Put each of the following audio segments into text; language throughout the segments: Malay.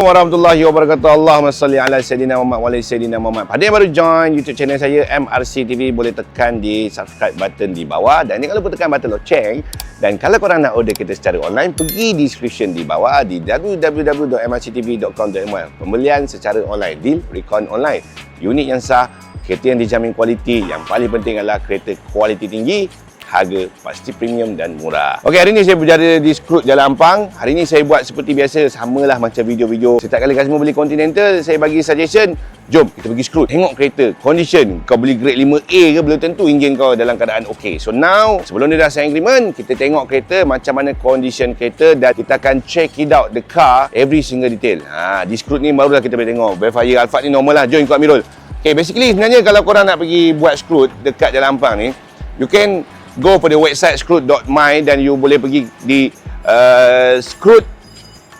warahmatullahi wabarakatuh. Allahumma salli ala Sayyidina Muhammad wa ala Sayyidina Muhammad. Pada yang baru join YouTube channel saya MRC TV boleh tekan di subscribe button di bawah dan jangan lupa tekan button loceng dan kalau korang nak order kita secara online pergi description di bawah di www.mrctv.com.my. Pembelian secara online, deal recon online. Unit yang sah, kereta yang dijamin kualiti, yang paling penting adalah kereta kualiti tinggi harga pasti premium dan murah. Okey, hari ni saya berjaya di Skrut Jalan Ampang. Hari ni saya buat seperti biasa, samalah macam video-video. Setiap kali customer beli Continental, saya bagi suggestion, jom kita pergi Skrut. Tengok kereta, condition. Kau beli grade 5A ke, belum tentu enjin kau dalam keadaan okey. So now, sebelum dia dah sign agreement, kita tengok kereta, macam mana condition kereta dan kita akan check it out the car, every single detail. Ha, di Skrut ni barulah kita boleh tengok. Belfire Alphard ni normal lah. Jom ikut Amirul. Okay, basically sebenarnya kalau korang nak pergi buat Skrut dekat Jalan Ampang ni, you can go pada website scroot.my dan you boleh pergi di uh, Scroot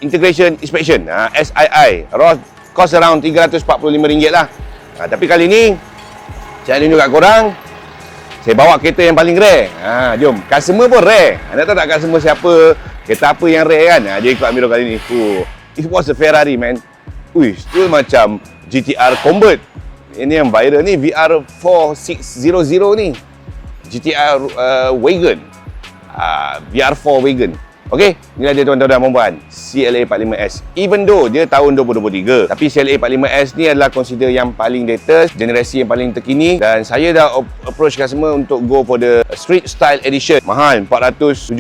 Integration Inspection. Uh, SII Raw cost around RM345 lah. Uh, tapi kali ni saya tunjuk kat korang saya bawa kereta yang paling rare. Ha, jom. Customer pun rare. Anda tahu tak customer siapa? Kereta apa yang rare kan? Ha, dia ikut Amirul kali ni. Uh, it was a Ferrari man. Uish, tu macam GTR Combat ini yang viral ni VR4600 ni GTR uh, Wagon. Uh, VR4 Wagon Okey, inilah dia tuan-tuan dan puan CLA 45S. Even though dia tahun 2023, tapi CLA 45S ni adalah consider yang paling latest, generasi yang paling terkini dan saya dah approach customer untuk go for the street style edition. Mahal, 475,000.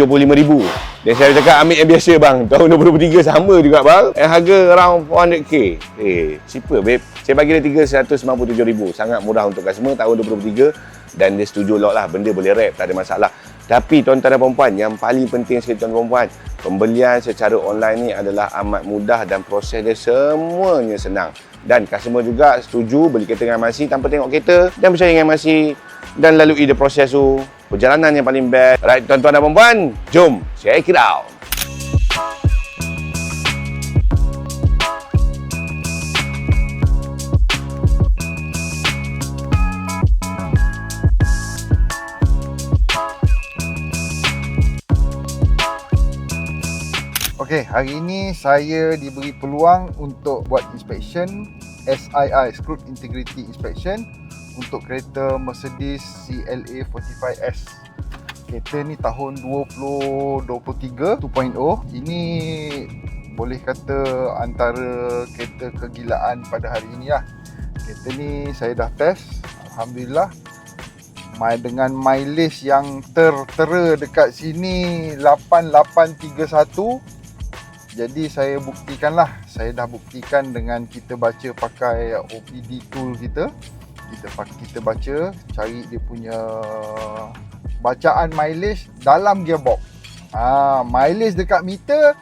Dan saya cakap ambil yang biasa bang, tahun 2023 sama juga bang. Yang harga around 400k. Eh, cheaper babe. Saya bagi dia 397,000. Sangat murah untuk customer tahun 2023 dan dia setuju lot lah benda boleh wrap tak ada masalah tapi tuan-tuan dan perempuan yang paling penting sekali tuan-tuan dan perempuan pembelian secara online ni adalah amat mudah dan proses dia semuanya senang. Dan customer juga setuju beli kereta dengan MRC tanpa tengok kereta dan percaya dengan MRC dan lalui the proses tu perjalanan yang paling best. Right tuan-tuan dan perempuan jom check it out Okey, hari ini saya diberi peluang untuk buat inspection SII Screw Integrity Inspection untuk kereta Mercedes CLA 45S. Kereta ni tahun 2023 2.0. Ini boleh kata antara kereta kegilaan pada hari ini lah. Kereta ni saya dah test. Alhamdulillah dengan mileage yang tertera dekat sini 8831 jadi saya buktikanlah saya dah buktikan dengan kita baca pakai OPD tool kita. Kita kita baca cari dia punya bacaan mileage dalam gearbox. Ha, mileage dekat meter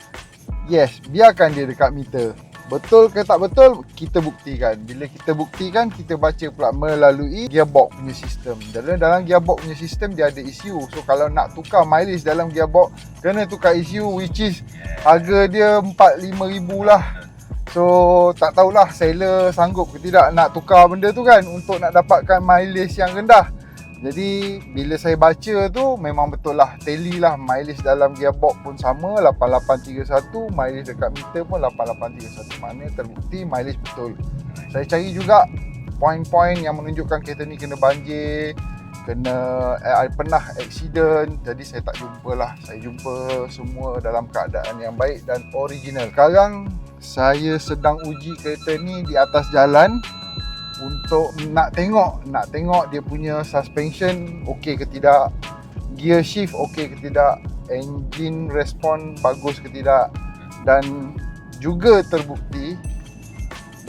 yes biarkan dia dekat meter Betul ke tak betul kita buktikan. Bila kita buktikan kita baca pula melalui gearbox punya sistem. Dalam dalam gearbox punya sistem dia ada ECU. So kalau nak tukar mileage dalam gearbox kena tukar ECU which is harga dia 4-5 ribu lah. So tak tahulah seller sanggup ke tidak nak tukar benda tu kan untuk nak dapatkan mileage yang rendah. Jadi bila saya baca tu memang betul lah tally lah mileage dalam gearbox pun sama 8831 mileage dekat meter pun 8831 mana terbukti mileage betul. Saya cari juga poin-poin yang menunjukkan kereta ni kena banjir, kena eh, pernah accident jadi saya tak jumpa lah. Saya jumpa semua dalam keadaan yang baik dan original. Sekarang saya sedang uji kereta ni di atas jalan untuk nak tengok nak tengok dia punya suspension okey ke tidak gear shift okey ke tidak engine respon bagus ke tidak dan juga terbukti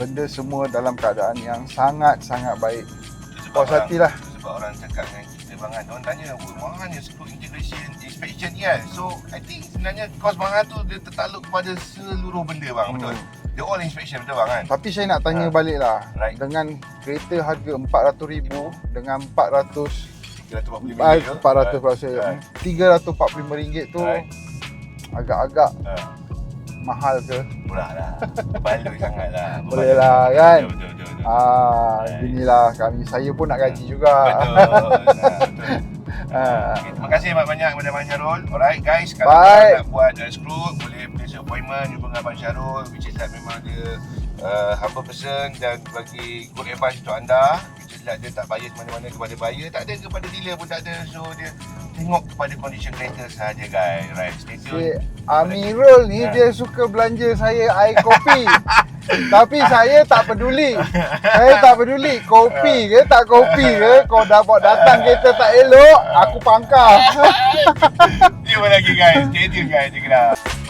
benda semua dalam keadaan yang sangat-sangat baik. Puas hati lah. sebab orang cakap dengan kita bang kan orang tanya mahal ni screw integration inspection ni kan? So I think sebenarnya kos mahal tu dia tertakluk kepada seluruh benda bang. Hmm. betul The all inspection betul bang kan? Tapi saya nak tanya ha. balik lah right. Dengan kereta harga RM400,000 Dengan RM400 RM400 RM345 tu right. Agak-agak ha. Mahal ke? Murah lah Baloi sangat lah Boleh lah kan? Betul, betul, betul, betul. Ah, right. Inilah kami Saya pun nak gaji juga Betul, nah, betul. Ah. Okay, terima kasih banyak-banyak kepada Abang Syarul. Alright guys, kalau Bye. nak buat uh, screw, boleh place appointment jumpa dengan Abang Syarul which is like memang dia uh, humble person dan bagi good advice untuk anda which is like dia tak bias mana-mana kepada buyer, tak ada kepada dealer pun tak ada. So dia tengok kepada condition kereta saja guys. Right, stay Si tune. Amirul ni Ha. dia suka belanja saya air kopi. Tapi saya tak peduli. Saya tak peduli kopi ke tak kopi ke. Kau dapat datang kereta tak elok, aku pangkal. Jumpa lagi guys. Tune guys. It out.